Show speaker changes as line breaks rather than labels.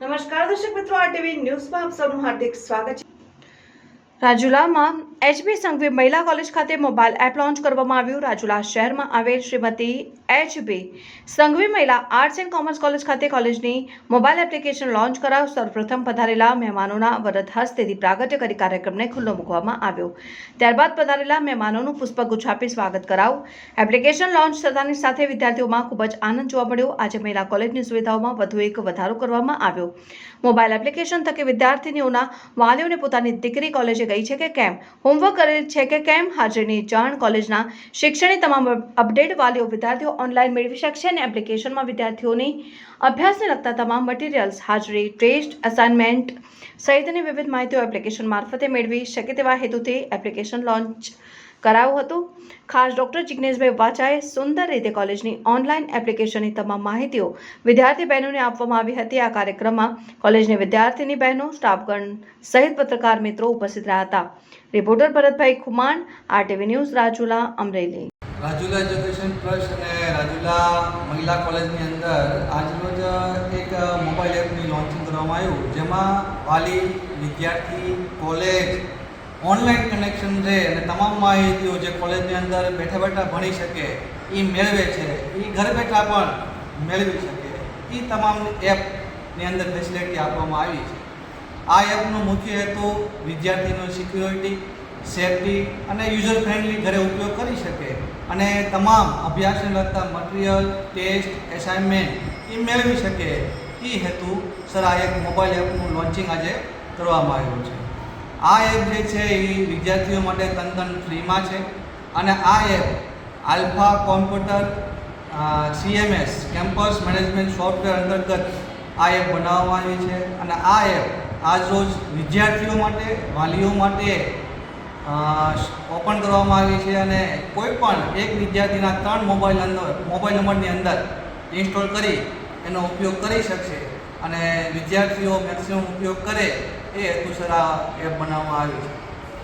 નમસ્કાર દર્શક મિત્રો આરટીવી ન્યૂઝમાં આપ સૌનું હાર્દિક સ્વાગત છે. રાજુલામાં એચબી સંઘવી મહિલા કોલેજ ખાતે મોબાઈલ એપ લોન્ચ કરવામાં આવ્યું. રાજુલા શહેરમાં આવેલ શ્રીમતી એચબી સંઘવી મહિલા આર્ટ્સ એન્ડ કોમર્સ કોલેજ ખાતે કોલેજની મોબાઈલ એપ્લિકેશન લોન્ચ કરાવ સૌપ્રથમ પધારેલા મહેમાનોના વરદ હસ્તેથી પ્રાગટ્ય કરી કાર્યક્રમને ખુલ્લો મૂકવામાં આવ્યો. ત્યારબાદ પધારેલા મહેમાનોનું પુષ્પગુચ્છ આપી સ્વાગત કરાવ એપ્લિકેશન લોન્ચ થતાની સાથે વિદ્યાર્થીઓમાં ખૂબ જ આનંદ જોવા મળ્યો. આજે મહિલા કોલેજની સુવિધાઓમાં વધુ એક વધારો કરવામાં આવ્યો. મોબાઈલ એપ્લિકેશન થકી વિદ્યાર્થીનીઓના વાલીઓને પોતાની દીકરી કોલેજે ગઈ છે કે કેમ? હોમવર્ક કરેલ છે કે કેમ? હાજરીની જાણ કોલેજના શિક્ષણની તમામ અપડેટ વાલીઓ, વિદ્યાર્થીઓ ઓનલાઈન મેળવી શકશે અને એપ્લિકેશનમાં વિદ્યાર્થીઓની અભ્યાસને લગતા તમામ મટીરિયલ્સ, હાજરી, ટેસ્ટ, અસાઇનમેન્ટ સહિતની વિવિધ માહિતીઓ એપ્લિકેશન મારફતે મેળવી શકે તેવા હેતુથી એપ્લિકેશન લોન્ચ કરાયું હતું. ખાસ ડોક્ટર જિગ્નેશભાઈ વાચાએ સુંદર રીતે કોલેજની ઓનલાઈન એપ્લિકેશનની તમામ માહિતીઓ વિદ્યાર્થી બહેનોને આપવામાં આવી હતી. આ કાર્યક્રમમાં કોલેજની વિદ્યાર્થીની બહેનો, સ્ટાફગણ સહિત પત્રકાર મિત્રો ઉપસ્થિત રહ્યા હતા. Reporter Bharatbhai Khuman, RTV news, Rajula, Amreli.
Rajula education trust અને રાજુલા મહિલા કોલેજની અંદર આજરોજ એક મોબાઈલ એપની લોન્ચિંગ કરવામાં આવ્યું, જેમાં વાલી વિદ્યાર્થી કોલેજ ઓનલાઈન કનેક્શન છે અને તમામ માહિતીઓ જે કોલેજની અંદર બેઠા બેઠા ભણી શકે એ મેળવે છે. એ ઘર બેઠા પણ મેળવી શકે. એ તમામ એપની અંદર ફેસિલિટી આપવામાં આવી છે. આ એપનો મુખ્ય હેતુ વિદ્યાર્થીનો સિક્યોરિટી સેફટી અને યુઝર ફ્રેન્ડલી ઘરે ઉપયોગ કરી શકે અને તમામ અભ્યાસને લગતા મટીરિયલ ટેસ્ટ એસાઇનમેન્ટ એ મેળવી શકે. એ હેતુ સર આ એક મોબાઈલ એપનું લોન્ચિંગ આજે કરવામાં આવ્યું છે. આ એપ જે છે એ વિદ્યાર્થીઓ માટે તદ્દન ફ્રીમાં છે અને આ app Alpha computer CMS, campus management software અંતર્ગત આ એપ બનાવવામાં આવી છે અને આ એપ આજરોજ વિદ્યાર્થીઓ માટે, વાલીઓ માટે ઓપન કરવામાં આવી છે અને કોઈ પણ એક વિદ્યાર્થીના ત્રણ મોબાઈલ અંદર, મોબાઈલ નંબરની અંદર ઇન્સ્ટોલ કરી એનો ઉપયોગ કરી શકશે. અને વિદ્યાર્થીઓ મેક્સિમમ ઉપયોગ કરે એ હેતુસર આ એપ બનાવવામાં આવી છે.